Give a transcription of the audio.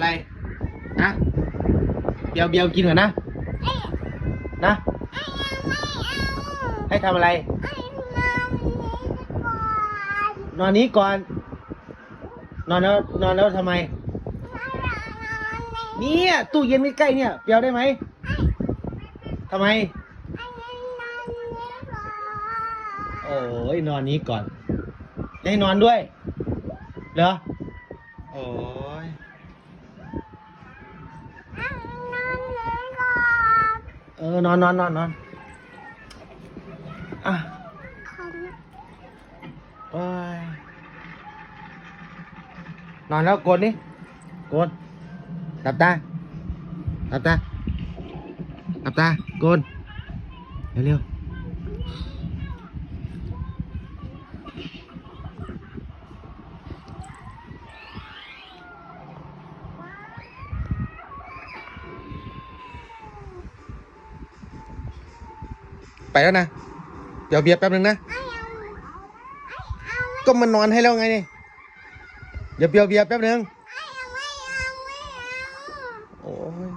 อะไรนะเบียวเบียวกินก่อนนะ นะ ให้ทำอะไร นอนนี้ก่อน นอนแล้วนอนแล้วทำไม เนี่ยตู้เย็นใกล้ๆเนี่ยเปียวได้ไหมทำไม โอ้ยนอนนี้ก่อนจะให้นอนด้วย เหรอ โอ้ย เออนอนนอนนอนนอนอะโอ้ยนอนแล้วกดนี่กดหลับตาหลับตาหลับตา กด เร็วๆ ไปแล้วนะ เดี๋ยวเบียร์แป๊บนึงนะ ก็มันนอนให้แล้วไงนี่เดี๋ยวเบียร์เบียร์แป๊บนึงโอ้ย